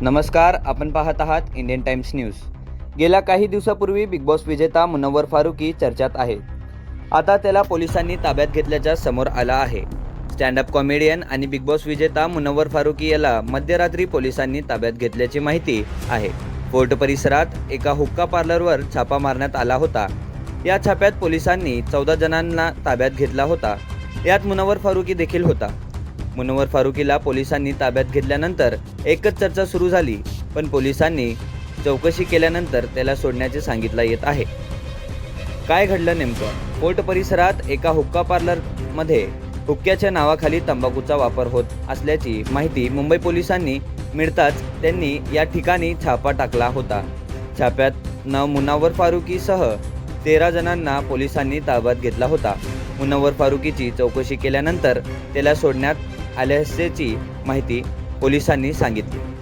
नमस्कार आपण पाहत आहात इंडियन टाइम्स न्यूज. गेल्या काही दिवसापूर्वी बिग बॉस विजेता मुनव्वर फारुकी चर्चेत आहे. आता त्याला पोलिसांनी ताब्यात घेतल्याच्या समोर आला आहे. स्टँडअप कॉमेडियन आणि बिग बॉस विजेता मुनव्वर फारुकी याला मध्यरात्री पोलिसांनी ताब्यात घेतल्याची माहिती आहे. फोर्ट परिसरात एका हुक्का पार्लरवर छापा मारण्यात आला होता. या छाप्यात पोलिसांनी चौदा जणांना ताब्यात घेतला होता. यात मुनवर फारुकी देखील होता. मुनवर फारुकीला पोलिसांनी ताब्यात घेतल्यानंतर एकच चर्चा सुरू झाली पण पोलिसांनी चौकशी केल्यानंतर त्याला सोडण्याचे सांगितलं येत आहे. काय घडलं नेमकं? फोर्ट परिसरात एका हुक्का पार्लरमध्ये हुक्क्याच्या नावाखाली तंबाखूचा वापर होत असल्याची माहिती मुंबई पोलिसांनी मिळताच त्यांनी या ठिकाणी छापा टाकला होता. छाप्यात न मुनावर फारुकीसह तेरा जणांना पोलिसांनी ताब्यात घेतला होता. मुनव्वर फारुकीची चौकशी केल्यानंतर त्याला सोडण्यात आल्याची माहिती पोलिसांनी सांगितली.